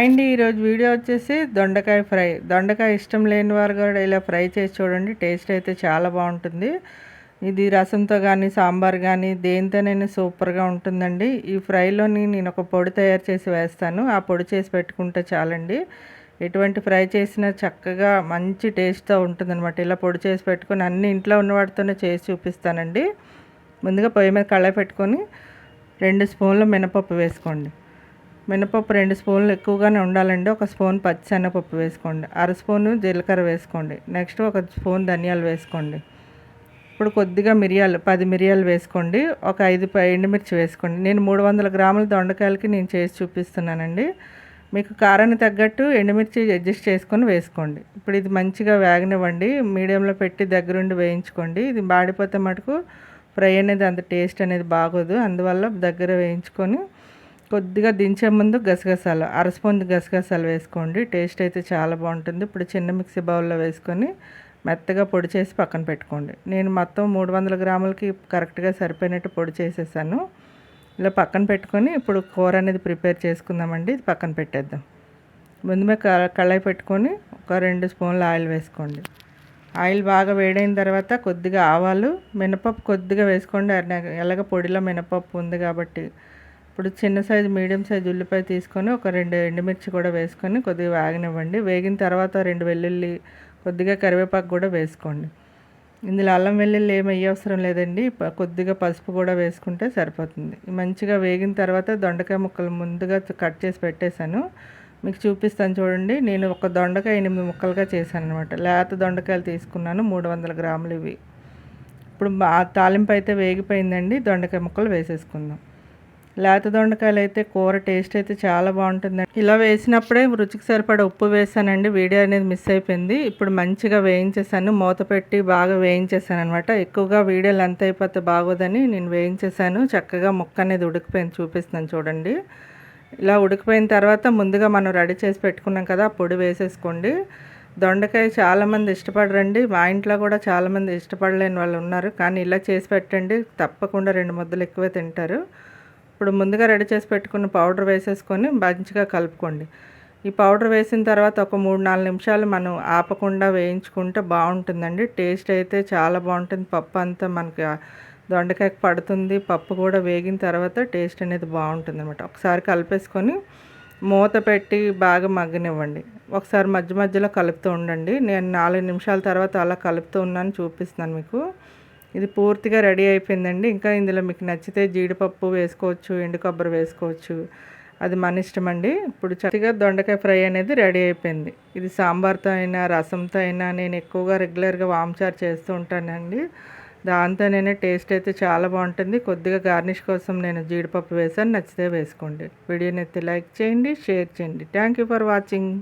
And ఈరోజు video వచ్చేసి దొండకాయ ఫ్రై. దొండకాయ ఇష్టం లేని వారు కూడా ఇలా ఫ్రై చేసి చూడండి టేస్ట్ అయితే చాలా బాగుంటుంది. ఇది రసంతో కానీ సాంబార్ కానీ దేనితోనైనా సూపర్గా ఉంటుందండి. ఈ ఫ్రైలోని నేను ఒక పొడి తయారు చేసి వేస్తాను. ఆ పొడి చేసి పెట్టుకుంటే చాలండి. ఎటువంటి ఫ్రై చేసినా చక్కగా మంచి టేస్ట్తో ఉంటుందన్నమాట. ఇలా పొడి చేసి పెట్టుకొని అన్ని ఇంట్లో ఉన్న వాటితోనే చేసి చూపిస్తానండి. ముందుగా పొయ్యి మీద కళాయి పెట్టుకొని రెండు స్పూన్లు మినపప్పు వేసుకోండి. మినపప్పు రెండు స్పూన్లు ఎక్కువగానే ఉండాలండి. ఒక స్పూన్ పచ్చిశనగపప్పు వేసుకోండి. అర స్పూను జీలకర్ర వేసుకోండి. నెక్స్ట్ ఒక స్పూన్ ధనియాలు వేసుకోండి. ఇప్పుడు కొద్దిగా మిరియాలు పది మిరియాలు వేసుకోండి. ఒక ఐదు ఎండుమిర్చి వేసుకోండి. నేను మూడు వందల గ్రాముల దొండకాయలకి నేను చేసి చూపిస్తున్నానండి. మీకు కారాన్ని తగ్గట్టు ఎండుమిర్చి అడ్జస్ట్ చేసుకొని వేసుకోండి. ఇప్పుడు ఇది మంచిగా వేగనివ్వండి. మీడియంలో పెట్టి దగ్గరుండి వేయించుకోండి. ఇది బాడిపోతే మటుకు ఫ్రై అనేది అంత టేస్ట్ అనేది బాగోదు. అందువల్ల దగ్గర వేయించుకొని కొద్దిగా దించే ముందు గసగసాలు అర స్పూన్ గసగసాలు వేసుకోండి. టేస్ట్ అయితే చాలా బాగుంటుంది. ఇప్పుడు చిన్న మిక్సీ బౌల్లో వేసుకొని మెత్తగా పొడి చేసి పక్కన పెట్టుకోండి. నేను మొత్తం మూడు వందల గ్రాములకి కరెక్ట్గా సరిపోయినట్టు పొడి చేసేసాను. ఇలా పక్కన పెట్టుకొని ఇప్పుడు కూర అనేది ప్రిపేర్ చేసుకుందామండి. ఇది పక్కన పెట్టేద్దాం. ముందుమే కళాయి పెట్టుకొని ఒక రెండు స్పూన్ల ఆయిల్ వేసుకోండి. ఆయిల్ బాగా వేడైన తర్వాత కొద్దిగా ఆవాలు మినపప్పు కొద్దిగా వేసుకోండి. ఎలాగ పొడిలో మినపప్పు ఉంది కాబట్టి ఇప్పుడు చిన్న సైజు మీడియం సైజు ఉల్లిపాయ తీసుకొని ఒక రెండు ఎండుమిర్చి కూడా వేసుకొని కొద్దిగా వేగనివ్వండి. వేగిన తర్వాత రెండు వెల్లుల్లి కొద్దిగా కరివేపాకు కూడా వేసుకోండి. ఇందులో అల్లం వెల్లుల్లి ఏమి అవసరం లేదండి. కొద్దిగా పసుపు కూడా వేసుకుంటే సరిపోతుంది. మంచిగా వేగిన తర్వాత దొండకాయ ముక్కలు ముందుగా కట్ చేసి పెట్టేశాను. మీకు చూపిస్తాను చూడండి. నేను ఒక దొండకాయ ఎనిమిది ముక్కలుగా చేశాను అనమాట లేత దొండకాయలు తీసుకున్నాను మూడు వందల గ్రాములు ఇవి. ఇప్పుడు తాలింపు అయితే వేగిపోయిందండి. దొండకాయ ముక్కలు వేసేసుకుందాం. లేత దొండకాయలు అయితే కూర టేస్ట్ అయితే చాలా బాగుంటుందండి ఇలా వేసినప్పుడే రుచికి సరిపడ ఉప్పు వేసానండి. వీడియో అనేది మిస్ అయిపోయింది. ఇప్పుడు మంచిగా వేయించేసాను. మూత పెట్టి బాగా వేయించేసాను అనమాట ఎక్కువగా వీడియో లెంత్ అయిపోతే బాగోదని నేను వేయించేసాను. చక్కగా ముక్క అనేది ఉడికిపోయింది. చూపిస్తున్నాను చూడండి. ఇలా ఉడికిపోయిన తర్వాత ముందుగా మనం రెడీ చేసి పెట్టుకున్నాం కదా పొడి వేసేసుకోండి. దొండకాయ చాలామంది ఇష్టపడరండి. మా ఇంట్లో కూడా చాలామంది ఇష్టపడలేని వాళ్ళు ఉన్నారు. కానీ ఇలా చేసి పెట్టండి. తప్పకుండా రెండు ముద్దలు ఎక్కువే తింటారు. ఇప్పుడు ముందుగా రెడీ చేసి పెట్టుకున్న పౌడర్ వేసేసుకొని మంచిగా కలుపుకోండి. ఈ పౌడర్ వేసిన తర్వాత ఒక మూడు నాలుగు నిమిషాలు మనం ఆపకుండా వేయించుకుంటే బాగుంటుందండి. టేస్ట్ అయితే చాలా బాగుంటుంది. పప్పు అంతా మనకి దొండకాయ పడుతుంది. పప్పు కూడా వేగిన తర్వాత టేస్ట్ అనేది బాగుంటుంది అనమాట ఒకసారి కలిపేసుకొని మూత పెట్టి బాగా మగ్గనివ్వండి. ఒకసారి మధ్య మధ్యలో కలుపుతూ ఉండండి. నేను నాలుగు నిమిషాల తర్వాత అలా కలుపుతూ ఉన్నాను చూపిస్తున్నాను మీకు. ఇది పూర్తిగా రెడీ అయిపోయిందండి. ఇంకా ఇందులో మీకు నచ్చితే జీడిపప్పు వేసుకోవచ్చు ఎండు కొబ్బరి వేసుకోవచ్చు. అది మన ఇష్టం అండి ఇప్పుడు చక్కగా దొండకాయ ఫ్రై అనేది రెడీ అయిపోయింది. ఇది సాంబార్తో అయినా రసంతో అయినా నేను ఎక్కువగా రెగ్యులర్గా వామ్చార్ చేస్తూ ఉంటానండి. దాంతో నేను టేస్ట్ అయితే చాలా బాగుంటుంది. కొద్దిగా గార్నిష్ కోసం నేను జీడిపప్పు వేసాను. నచ్చితే వేసుకోండి. వీడియోని అయితే లైక్ చేయండి షేర్ చేయండి. Thank for watching.